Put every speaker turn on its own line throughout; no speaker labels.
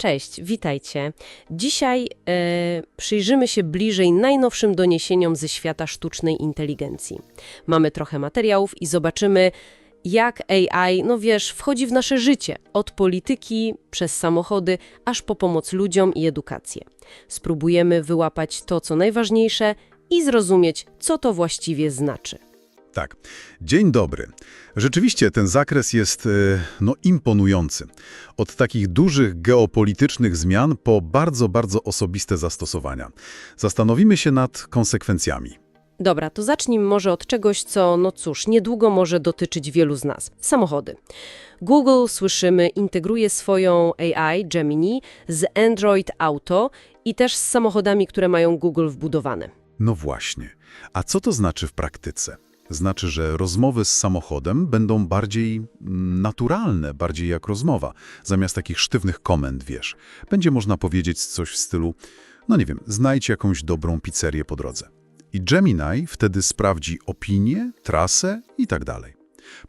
Cześć, witajcie. Dzisiaj e, przyjrzymy się bliżej najnowszym doniesieniom ze świata sztucznej inteligencji. Mamy trochę materiałów i zobaczymy, jak AI, no wiesz, wchodzi w nasze życie, od polityki przez samochody, aż po pomoc ludziom i edukację. Spróbujemy wyłapać to, co najważniejsze i zrozumieć, co to właściwie znaczy.
Tak. Dzień dobry. Rzeczywiście ten zakres jest e, no, imponujący. Od takich dużych geopolitycznych zmian po bardzo, bardzo osobiste zastosowania. Zastanowimy się nad konsekwencjami.
Dobra, to zacznijmy może od czegoś, co, no cóż, niedługo może dotyczyć wielu z nas. Samochody. Google, słyszymy, integruje swoją AI, Gemini, z Android Auto i też z samochodami, które mają Google wbudowane.
No właśnie. A co to znaczy w praktyce? Znaczy, że rozmowy z samochodem będą bardziej mm, naturalne, bardziej jak rozmowa, zamiast takich sztywnych komend, wiesz. Będzie można powiedzieć coś w stylu, no nie wiem, znajdź jakąś dobrą pizzerię po drodze. I Gemini wtedy sprawdzi opinię, trasę i tak dalej.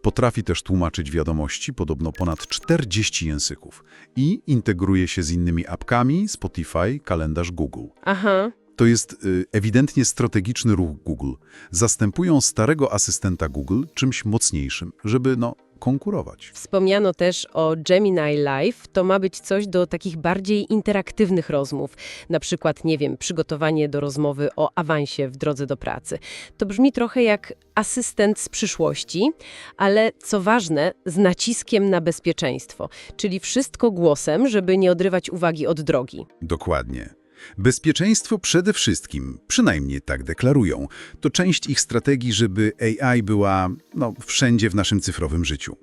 Potrafi też tłumaczyć wiadomości, podobno ponad 40 języków i integruje się z innymi apkami, Spotify, kalendarz Google.
Aha,
To jest y, ewidentnie strategiczny ruch Google. Zastępują starego asystenta Google czymś mocniejszym, żeby no, konkurować.
Wspomniano też o Gemini Live. To ma być coś do takich bardziej interaktywnych rozmów. Na przykład, nie wiem, przygotowanie do rozmowy o awansie w drodze do pracy. To brzmi trochę jak asystent z przyszłości, ale co ważne, z naciskiem na bezpieczeństwo. Czyli wszystko głosem, żeby nie odrywać uwagi od drogi.
Dokładnie. Bezpieczeństwo przede wszystkim, przynajmniej tak deklarują, to część ich strategii, żeby AI była no, wszędzie w naszym cyfrowym życiu.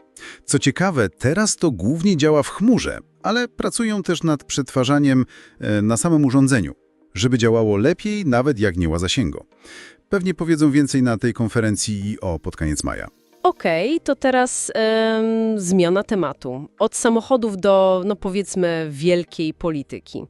Co ciekawe, teraz to głównie działa w chmurze, ale pracują też nad przetwarzaniem e, na samym urządzeniu, żeby działało lepiej, nawet jak nie ma zasięgu. Pewnie powiedzą więcej na tej konferencji IO pod koniec maja.
Okej, to teraz zmiana tematu. Od samochodów do, no powiedzmy, wielkiej polityki.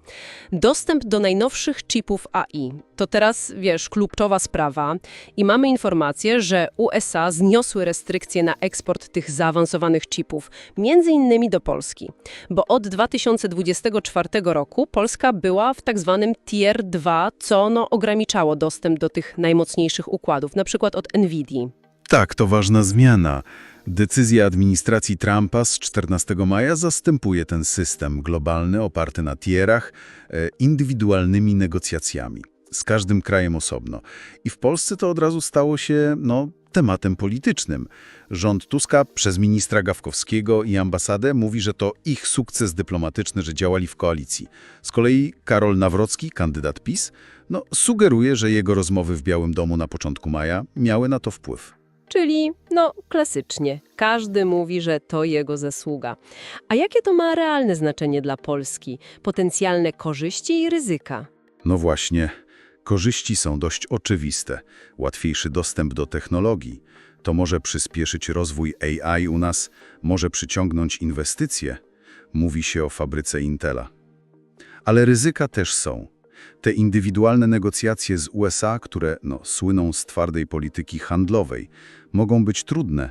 Dostęp do najnowszych chipów AI. To teraz, wiesz, kluczowa sprawa i mamy informację, że USA zniosły restrykcje na eksport tych zaawansowanych chipów, między innymi do Polski. Bo od 2024 roku Polska była w tak zwanym Tier 2, co no, ograniczało dostęp do tych najmocniejszych układów, na przykład od NVIDII.
Tak, to ważna zmiana. Decyzja administracji Trumpa z 14 maja zastępuje ten system globalny oparty na tierach e, indywidualnymi negocjacjami, z każdym krajem osobno. I w Polsce to od razu stało się no, tematem politycznym. Rząd Tuska przez ministra Gawkowskiego i ambasadę mówi, że to ich sukces dyplomatyczny, że działali w koalicji. Z kolei Karol Nawrocki, kandydat PiS, no, sugeruje, że jego rozmowy w Białym Domu na początku maja miały na to wpływ.
Czyli, no, klasycznie. Każdy mówi, że to jego zasługa. A jakie to ma realne znaczenie dla Polski? Potencjalne korzyści i ryzyka?
No właśnie, korzyści są dość oczywiste. Łatwiejszy dostęp do technologii. To może przyspieszyć rozwój AI u nas, może przyciągnąć inwestycje. Mówi się o fabryce Intela. Ale ryzyka też są. Te indywidualne negocjacje z USA, które no, słyną z twardej polityki handlowej, mogą być trudne.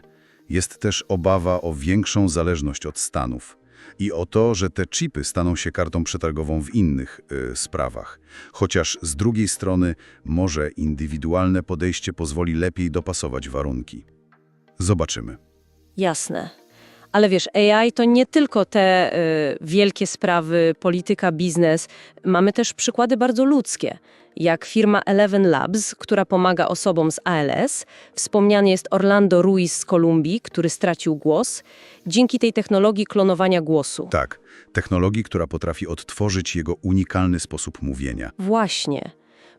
Jest też obawa o większą zależność od Stanów i o to, że te chipy staną się kartą przetargową w innych y, sprawach. Chociaż z drugiej strony może indywidualne podejście pozwoli lepiej dopasować warunki. Zobaczymy.
Jasne. Ale wiesz, AI to nie tylko te y, wielkie sprawy, polityka, biznes. Mamy też przykłady bardzo ludzkie, jak firma Eleven Labs, która pomaga osobom z ALS. Wspomniany jest Orlando Ruiz z Kolumbii, który stracił głos. Dzięki tej technologii klonowania głosu.
Tak, technologii, która potrafi odtworzyć jego unikalny sposób mówienia.
Właśnie.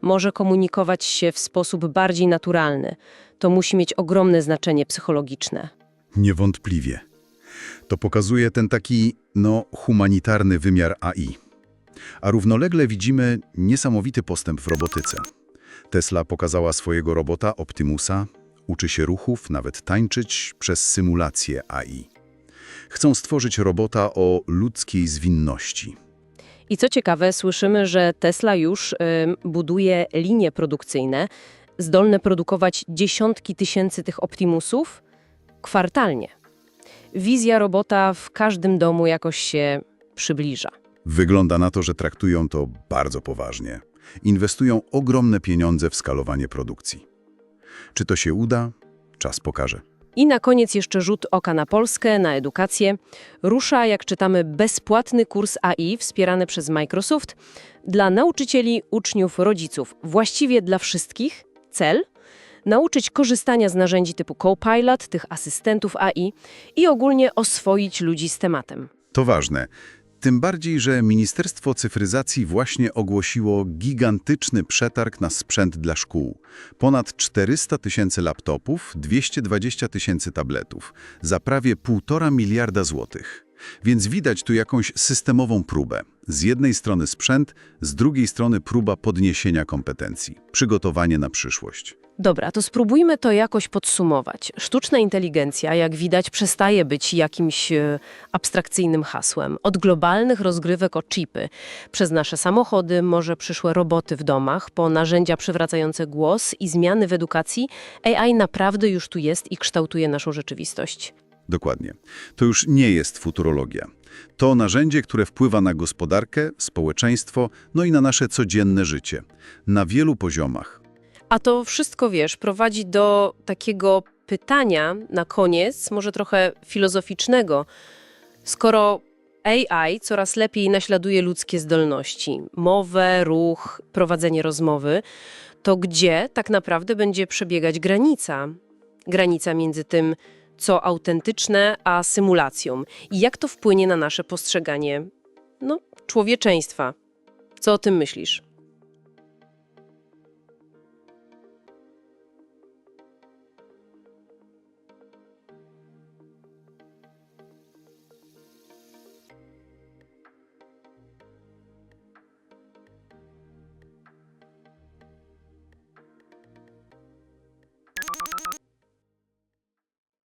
Może komunikować się w sposób bardziej naturalny. To musi mieć ogromne znaczenie psychologiczne.
Niewątpliwie. To pokazuje ten taki, no, humanitarny wymiar AI. A równolegle widzimy niesamowity postęp w robotyce. Tesla pokazała swojego robota Optimusa, uczy się ruchów, nawet tańczyć przez symulację AI. Chcą stworzyć robota o ludzkiej zwinności.
I co ciekawe, słyszymy, że Tesla już ym, buduje linie produkcyjne, zdolne produkować dziesiątki tysięcy tych Optimusów kwartalnie. Wizja robota w każdym domu jakoś się przybliża.
Wygląda na to, że traktują to bardzo poważnie. Inwestują ogromne pieniądze w skalowanie produkcji. Czy to się uda? Czas pokaże.
I na koniec jeszcze rzut oka na Polskę, na edukację. Rusza, jak czytamy, bezpłatny kurs AI wspierany przez Microsoft dla nauczycieli, uczniów, rodziców. Właściwie dla wszystkich. Cel? Nauczyć korzystania z narzędzi typu Copilot, tych asystentów AI i ogólnie oswoić ludzi z tematem.
To ważne. Tym bardziej, że Ministerstwo Cyfryzacji właśnie ogłosiło gigantyczny przetarg na sprzęt dla szkół. Ponad 400 tysięcy laptopów, 220 tysięcy tabletów, za prawie 1,5 miliarda złotych. Więc widać tu jakąś systemową próbę. Z jednej strony sprzęt, z drugiej strony próba podniesienia kompetencji, przygotowanie na przyszłość.
Dobra, to spróbujmy to jakoś podsumować. Sztuczna inteligencja, jak widać, przestaje być jakimś e, abstrakcyjnym hasłem. Od globalnych rozgrywek o chipy, przez nasze samochody, może przyszłe roboty w domach, po narzędzia przywracające głos i zmiany w edukacji, AI naprawdę już tu jest i kształtuje naszą rzeczywistość.
Dokładnie. To już nie jest futurologia. To narzędzie, które wpływa na gospodarkę, społeczeństwo, no i na nasze codzienne życie. Na wielu poziomach.
A to wszystko, wiesz, prowadzi do takiego pytania na koniec, może trochę filozoficznego. Skoro AI coraz lepiej naśladuje ludzkie zdolności, mowę, ruch, prowadzenie rozmowy, to gdzie tak naprawdę będzie przebiegać granica? Granica między tym, co autentyczne, a symulacją. I jak to wpłynie na nasze postrzeganie no, człowieczeństwa? Co o tym myślisz?